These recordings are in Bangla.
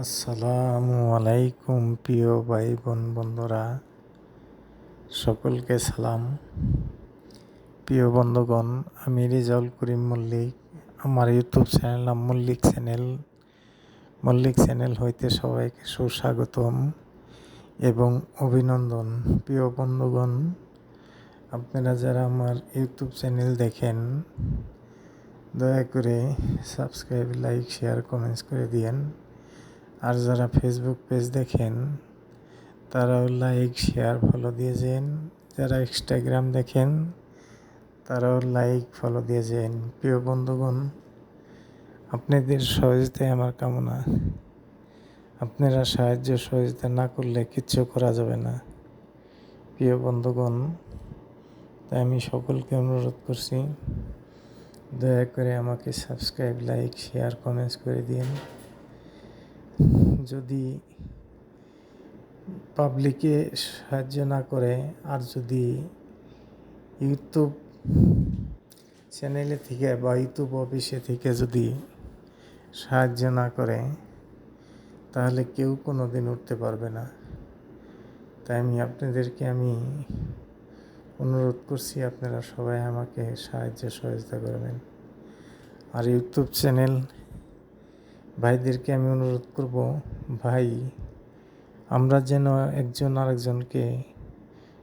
আসসালামু আলাইকুম, প্রিয় ভাই বোন বন্ধুরা। সকলকে সালাম। প্রিয় বন্ধুগণ, আমি রেজাউল করিম মল্লিক। আমার ইউটিউব চ্যানেল নাম মল্লিক চ্যানেল। মল্লিক চ্যানেল হইতে সবাইকে সুস্বাগতম এবং অভিনন্দন। প্রিয় বন্ধুগণ, আপনারা যারা আমার ইউটিউব চ্যানেল দেখেন, দয়া করে সাবস্ক্রাইব, লাইক, শেয়ার, কমেন্টস করে দিয়েন। আর যারা ফেসবুক পেজ দেখেন তারাও লাইক শেয়ার ফলো দিয়ে দিয়েছেন যারা ইনস্টাগ্রাম দেখেন তারাও লাইক ফলো দিয়ে দিয়েছেন প্রিয় বন্ধুগণ, আপনাদের সহজতায় আমার কামনা। আপনারা সাহায্য সহযোগিতা না করলে কিচ্ছু করা যাবে না। প্রিয় বন্ধুগণ, তাই আমি সকলকে অনুরোধ করছি, দয়া করে আমাকে সাবস্ক্রাইব লাইক শেয়ার কমেন্টস করে দিন। যদি পাবলিকে সাহায্য না করে, আর যদি ইউটিউব চ্যানেলে থেকে বা ইউটিউব অফিসে থেকে যদি সাহায্য না করে, তাহলে কেউ কোনো দিন উঠতে পারবে না। তাই আমি আপনাদেরকে আমি অনুরোধ করছি, আপনারা সবাই আমাকে সাহায্য সহযোগিতা করবেন। আর ইউটিউব চ্যানেল ভাইদেরকে আমি অনুরোধ করব ভাই, আমরা যেন একজন আরেকজনকে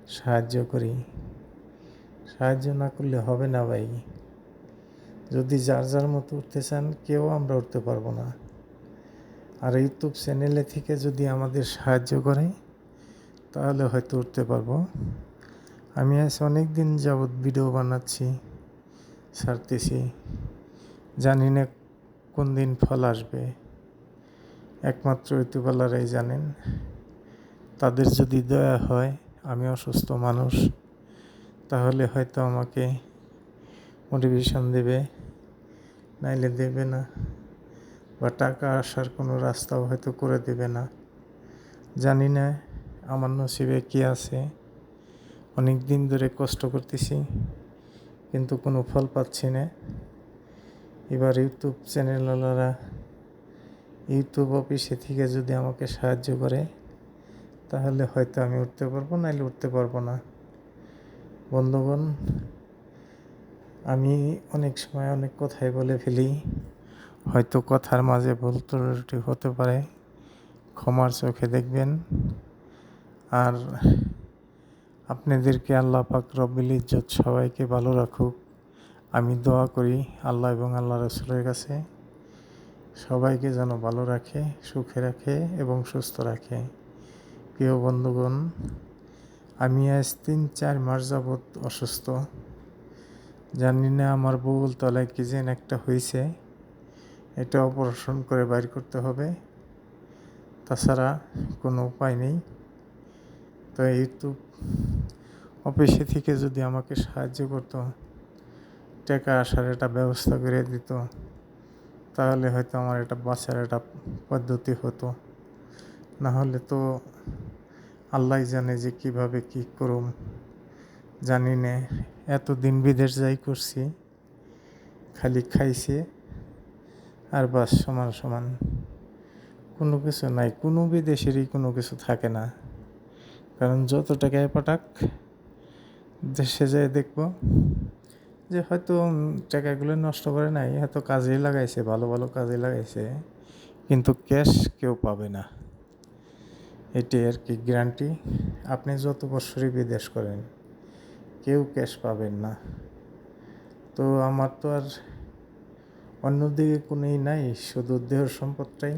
সাহায্য করি। সাহায্য না করলে হবে না ভাই। যদি যার যার মতো উঠতে চান, কেউ আমরা উঠতে পারব না। আর ইউটিউব চ্যানেলে থেকে যদি আমাদের সাহায্য করে, তাহলে হয়তো উঠতে পারব। আমি আজ অনেক দিন যাবৎ ভিডিও বানাচ্ছি, ছাড়তেছি। জানি না কোন দিন ফল আসবে। একমাত্র ঋতুবালারাই জানেন, তাদের যদি দয়া হয়, আমি অসুস্থ মানুষ, তাহলে হয়তো আমাকে মোটিভেশন দেবে, নাইলে দেবে না, বা টাকা আসার কোনো রাস্তাও হয়তো করে দেবে না। জানি না আমার নসিবে কী আছে অনেক দিন ধরে কষ্ট করতেছি, কিন্তু কোনো ফল পাচ্ছি না। এবার ইউটিউব চ্যানেলওয়ালারা ইউটিউব অফিসে থেকে যদি আমাকে সাহায্য করে, তাহলে হয়তো আমি উঠতে পারব নাহলে উঠতে পারব না। বন্ধুগণ, আমি অনেক সময় অনেক কথাই বলে ফেলি। হয়তো কথার মাঝে ভুল ত্রুটি হতে পারে, ক্ষমার চোখে দেখবেন। আর আপনাদেরকে আল্লাহ পাক রব্বিল ইজ্জত সবাইকে ভালো রাখুক। আমি দোয়া করি আল্লাহ এবং আল্লাহ রসুলের কাছে। সবাইকে যেন ভালো রাখে, সুখে রাখে এবং সুস্থ রাখে। প্রিয় বন্ধুগণ, আমি আজ তিন চার মাস যাবৎ অসুস্থ। জানি না আমার বউল তলায় কি যেন একটা হয়েছে এটা অপারেশন করে বাইর করতে হবে। তাছাড়া কোনো উপায় নেই। তো ইউটিউব অফিসে থেকে যদি আমাকে সাহায্য করতো, টাকা আসার একটা ব্যবস্থা করে দিত। তাহলে হয়তো আমার এটা বাঁচার একটা পদ্ধতি হতো। না হলে তো আল্লাহ জানে যে কীভাবে কি করুম। জানি না, এতদিন বিদেশ যাই করছি, খালি খাইছে, আর বাস সমান সমান। কোনো কিছু নাই, কোনো বিদেশেরই কোনো কিছু থাকে না। কারণ যত টাকায় পাঠাক, দেশে যেয়ে দেখব। যে হয়তো টাকাগুলো নষ্ট করে নাই, হয়তো কাজেই লাগাইছে, ভালো ভালো কাজে লাগাইছে, কিন্তু ক্যাশ কেউ পাবে না। এটি আর কি গ্যারান্টি আপনি যত বছরই বিদেশ করেন, কেউ ক্যাশ পাবেন না। তো আমার তো আর অন্যদিকে কোনোই নাই, শুধু দেহ সম্পদটাই।